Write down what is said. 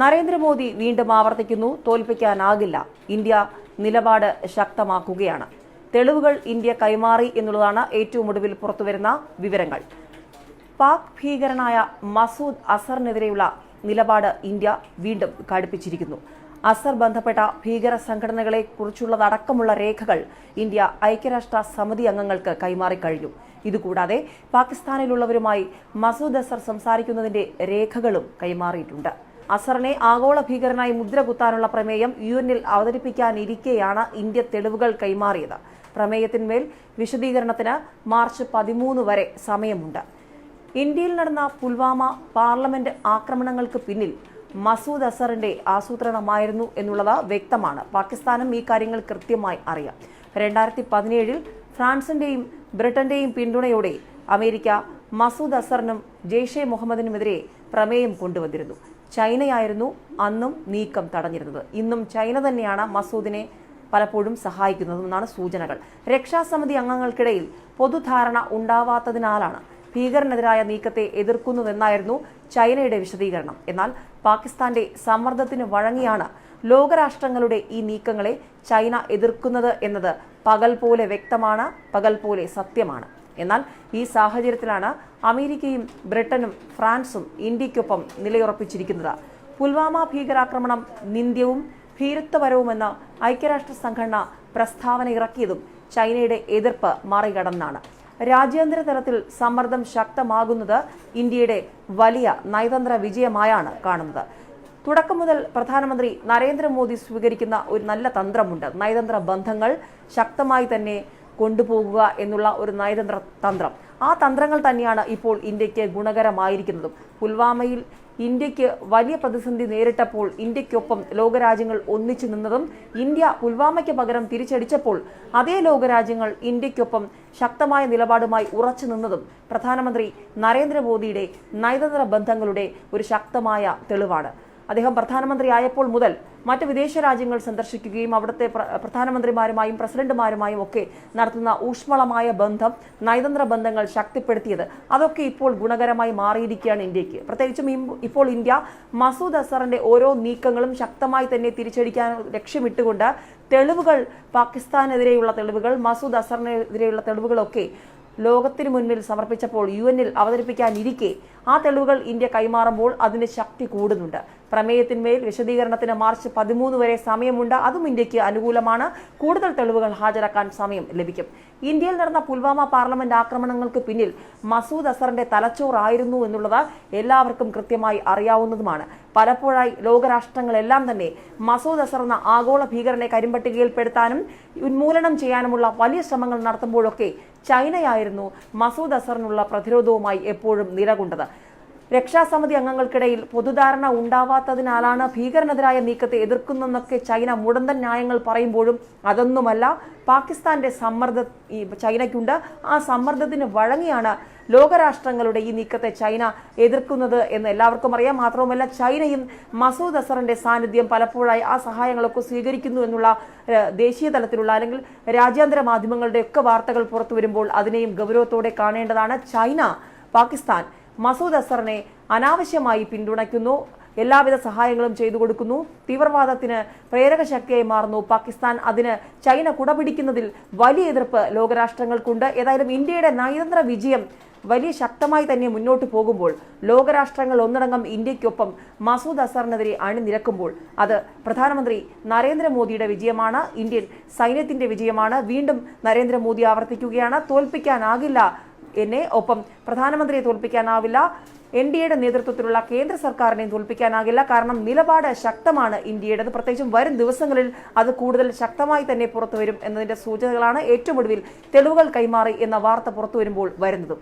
നരേന്ദ്രമോദി വീണ്ടും ആവർത്തിക്കുന്നു തോൽപ്പിക്കാനാകില്ല. ഇന്ത്യ നിലപാട് ശക്തമാക്കുകയാണ്. തെളിവുകൾ ഇന്ത്യ കൈമാറി എന്നുള്ളതാണ് ഏറ്റവും ഒടുവിൽ പുറത്തുവരുന്ന വിവരങ്ങൾ. പാക് ഭീകരനായ മസൂദ് അസറിനെതിരെയുള്ള നിലപാട് ഇന്ത്യ വീണ്ടും കടുപ്പിച്ചിരിക്കുന്നു അസർ ബന്ധപ്പെട്ട ഭീകര സംഘടനകളെ കുറിച്ചുള്ളതടക്കമുള്ള രേഖകൾ ഇന്ത്യ ഐക്യരാഷ്ട്ര സമിതി അംഗങ്ങൾക്ക് കൈമാറിക്കഴിഞ്ഞു ഇതുകൂടാതെ പാകിസ്ഥാനിലുള്ളവരുമായി മസൂദ് അസർ സംസാരിക്കുന്നതിന്റെ രേഖകളും കൈമാറിയിട്ടുണ്ട്. അസറിനെ ആഗോള ഭീകരനായി മുദ്ര കുത്താനുള്ള പ്രമേയം യു എന്നിൽ അവതരിപ്പിക്കാനിരിക്കെയാണ് ഇന്ത്യ തെളിവുകൾ കൈമാറിയത്. പ്രമേയത്തിന്മേൽ വിശദീകരണത്തിന് മാർച്ച് പതിമൂന്ന് വരെ സമയമുണ്ട്. ഇന്ത്യയിൽ നടന്ന പുൽവാമ പാർലമെന്റ് ആക്രമണങ്ങൾക്ക് പിന്നിൽ മസൂദ് അസറിന്റെ ആസൂത്രണമായിരുന്നു എന്നുള്ളത് വ്യക്തമാണ്. പാകിസ്ഥാനും ഈ കാര്യങ്ങൾ കൃത്യമായി അറിയാം. രണ്ടായിരത്തി പതിനേഴിൽ ഫ്രാൻസിന്റെയും ബ്രിട്ടന്റെയും പിന്തുണയോടെ അമേരിക്ക മസൂദ് അസറിനും ജെയ്ഷെ മുഹമ്മദിനുമെതിരെ പ്രമേയം കൊണ്ടുവന്നിരുന്നു. ചൈനയായിരുന്നു അന്നും നീക്കം തടഞ്ഞിരുന്നത്. ഇന്നും ചൈന തന്നെയാണ് മസൂദിനെ പലപ്പോഴും സഹായിക്കുന്നതെന്നാണ് സൂചനകൾ. രക്ഷാസമിതി അംഗങ്ങൾക്കിടയിൽ പൊതുധാരണ ഉണ്ടാവാത്തതിനാലാണ് ഭീകരനെതിരായ നീക്കത്തെ എതിർക്കുന്നുവെന്നായിരുന്നു ചൈനയുടെ വിശദീകരണം. എന്നാൽ പാകിസ്ഥാന്റെ സമ്മർദ്ദത്തിന് വഴങ്ങിയാണ് ലോകരാഷ്ട്രങ്ങളുടെ ഈ നീക്കങ്ങളെ ചൈന എതിർക്കുന്നത് എന്നത് പകൽ പോലെ വ്യക്തമാണ് പകൽ പോലെ സത്യമാണ്. എന്നാൽ ഈ സാഹചര്യത്തിലാണ് അമേരിക്കയും ബ്രിട്ടനും ഫ്രാൻസും ഇന്ത്യയ്ക്കൊപ്പം നിലയുറപ്പിച്ചിരിക്കുന്നത്. പുൽവാമ ഭീകരാക്രമണം നിന്ദ്യവും ഭീരുത്വപരവുമെന്ന് ഐക്യരാഷ്ട്ര സംഘടന പ്രസ്താവന ഇറക്കിയതും ചൈനയുടെ എതിർപ്പ് മറികടന്നാണ്. രാജ്യാന്തര തലത്തിൽ സമ്മർദ്ദം ശക്തമാകുന്നത് ഇന്ത്യയുടെ വലിയ നയതന്ത്ര വിജയമായാണ് കാണുന്നത്. തുടക്കം മുതൽ പ്രധാനമന്ത്രി നരേന്ദ്രമോദി സ്വീകരിക്കുന്ന ഒരു നല്ല തന്ത്രമുണ്ട്. നയതന്ത്ര ബന്ധങ്ങൾ ശക്തമായി തന്നെ കൊണ്ടുപോകുക എന്നുള്ള ഒരു നയതന്ത്ര തന്ത്രം. ആ തന്ത്രങ്ങൾ തന്നെയാണ് ഇപ്പോൾ ഇന്ത്യയ്ക്ക് ഗുണകരമായിരിക്കുന്നതും. പുൽവാമയിൽ ഇന്ത്യയ്ക്ക് വലിയ പ്രതിസന്ധി നേരിട്ടപ്പോൾ ഇന്ത്യക്കൊപ്പം ലോകരാജ്യങ്ങൾ ഒന്നിച്ചു നിന്നതും ഇന്ത്യ പുൽവാമയ്ക്ക് പകരം തിരിച്ചടിച്ചപ്പോൾ അതേ ലോകരാജ്യങ്ങൾ ഇന്ത്യക്കൊപ്പം ശക്തമായ നിലപാടുമായി ഉറച്ചു നിന്നതും പ്രധാനമന്ത്രി നരേന്ദ്രമോദിയുടെ നയതന്ത്ര ബന്ധങ്ങളുടെ ഒരു ശക്തമായ തെളിവാണ്. അദ്ദേഹം പ്രധാനമന്ത്രിയായപ്പോൾ മുതൽ മറ്റ് വിദേശ രാജ്യങ്ങൾ സന്ദർശിക്കുകയും അവിടുത്തെ പ്ര- പ്രധാനമന്ത്രിമാരുമായും പ്രസിഡന്റുമാരുമായും ഒക്കെ നടത്തുന്ന ഊഷ്മളമായ ബന്ധം നയതന്ത്ര ബന്ധങ്ങൾ ശക്തിപ്പെടുത്തിയത് അതൊക്കെ ഇപ്പോൾ ഗുണകരമായി മാറിയിരിക്കുകയാണ് ഇന്ത്യയ്ക്ക് പ്രത്യേകിച്ചും ഇപ്പോൾ ഇന്ത്യ മസൂദ് അസറിന്റെ ഓരോ നീക്കങ്ങളും ശക്തമായി തന്നെ തിരിച്ചടിക്കാൻ ലക്ഷ്യമിട്ടുകൊണ്ട് തെളിവുകൾ പാകിസ്ഥാനെതിരെയുള്ള തെളിവുകൾ മസൂദ് അസറിനെതിരെയുള്ള തെളിവുകളൊക്കെ ലോകത്തിന് മുന്നിൽ സമർപ്പിച്ചപ്പോൾ യു എന്നിൽ അവതരിപ്പിക്കാനിരിക്കെ ആ തെളിവുകൾ ഇന്ത്യ കൈമാറുമ്പോൾ അതിന് ശക്തി കൂടുന്നുണ്ട്. പ്രമേയത്തിന്മേൽ വിശദീകരണത്തിന് മാർച്ച് പതിമൂന്ന് വരെ സമയമുണ്ട്. അതും ഇന്ത്യയ്ക്ക് അനുകൂലമാണ്. കൂടുതൽ തെളിവുകൾ ഹാജരാക്കാൻ സമയം ലഭിക്കും. ഇന്ത്യയിൽ നടന്ന പുൽവാമ പാർലമെന്റ് ആക്രമണങ്ങൾക്ക് പിന്നിൽ മസൂദ് അസറിന്റെ തലച്ചോറായിരുന്നു എന്നുള്ളത് എല്ലാവർക്കും കൃത്യമായി അറിയാവുന്നതുമാണ്. പലപ്പോഴായി ലോകരാഷ്ട്രങ്ങളെല്ലാം തന്നെ മസൂദ് അസർ എന്ന ആഗോള ഭീകരനെ കരിമ്പട്ടികയിൽപ്പെടുത്താനും ഉന്മൂലനം ചെയ്യാനുമുള്ള വലിയ ശ്രമങ്ങൾ നടത്തുമ്പോഴൊക്കെ ചൈനയായിരുന്നു മസൂദ് അസറിനുള്ള പ്രതിരോധവുമായി എപ്പോഴും നിലകൊണ്ടത്. രക്ഷാസമിതി അംഗങ്ങൾക്കിടയിൽ പൊതുധാരണ ഉണ്ടാവാത്തതിനാലാണ് ഭീകരനെതിരായ നീക്കത്തെ എതിർക്കുന്നതെന്നൊക്കെ ചൈന മുടന്തൻ ന്യായങ്ങൾ പറയുമ്പോഴും അതൊന്നുമല്ല. പാകിസ്ഥാന്റെ സമ്മർദ്ദ ചൈനയ്ക്കുണ്ട്. ആ സമ്മർദ്ദത്തിന് വഴങ്ങിയാണ് ലോകരാഷ്ട്രങ്ങളുടെ ഈ നീക്കത്തെ ചൈന എതിർക്കുന്നത് എന്ന് എല്ലാവർക്കും അറിയാം. മാത്രവുമല്ല ചൈനയും മസൂദ് അസറിന്റെ സാന്നിധ്യം പലപ്പോഴായി ആ സഹായങ്ങളൊക്കെ സ്വീകരിക്കുന്നു എന്നുള്ള ദേശീയ തലത്തിലുള്ള അല്ലെങ്കിൽ രാജ്യാന്തര മാധ്യമങ്ങളുടെ ഒക്കെ വാർത്തകൾ പുറത്തു വരുമ്പോൾ അതിനെയും ഗൗരവത്തോടെ കാണേണ്ടതാണ് ചൈന പാകിസ്ഥാൻ. മസൂദ് അസറിനെ അനാവശ്യമായി പിന്തുണയ്ക്കുന്നു. എല്ലാവിധ സഹായങ്ങളും ചെയ്തു കൊടുക്കുന്നു. തീവ്രവാദത്തിന് പ്രേരക ശക്തിയായി മാറുന്നു. പാകിസ്ഥാൻ അതിന് ചൈന കുടപിടിക്കുന്നതിൽ വലിയ എതിർപ്പ് ലോകരാഷ്ട്രങ്ങൾക്കുണ്ട്. ഏതായാലും ഇന്ത്യയുടെ നയതന്ത്ര വിജയം വലിയ ശക്തമായി തന്നെ മുന്നോട്ട് പോകുമ്പോൾ ലോകരാഷ്ട്രങ്ങൾ ഒന്നടങ്കം ഇന്ത്യക്കൊപ്പം മസൂദ് അസറിനെതിരെ അണിനിരക്കുമ്പോൾ അത് പ്രധാനമന്ത്രി നരേന്ദ്രമോദിയുടെ വിജയമാണ്. ഇന്ത്യൻ സൈന്യത്തിന്റെ വിജയമാണ്. വീണ്ടും നരേന്ദ്രമോദി ആവർത്തിക്കുകയാണ്. തോൽപ്പിക്കാനാകില്ല എന്നെ ഒപ്പം പ്രധാനമന്ത്രിയെ തോൽപ്പിക്കാനാവില്ല. എൻ ഡി എയുടെ നേതൃത്വത്തിലുള്ള കേന്ദ്ര സർക്കാരിനെയും തോൽപ്പിക്കാനാകില്ല. കാരണം നിലപാട് ശക്തമാണ് ഇന്ത്യയുടേത് പ്രത്യേകിച്ചും വരും ദിവസങ്ങളിൽ അത് കൂടുതൽ ശക്തമായി തന്നെ പുറത്തുവരും എന്നതിന്റെ സൂചനകളാണ് ഏറ്റവും ഒടുവിൽ തെളിവുകൾ കൈമാറി എന്ന വാർത്ത പുറത്തു വരുമ്പോൾ വരുന്നതും.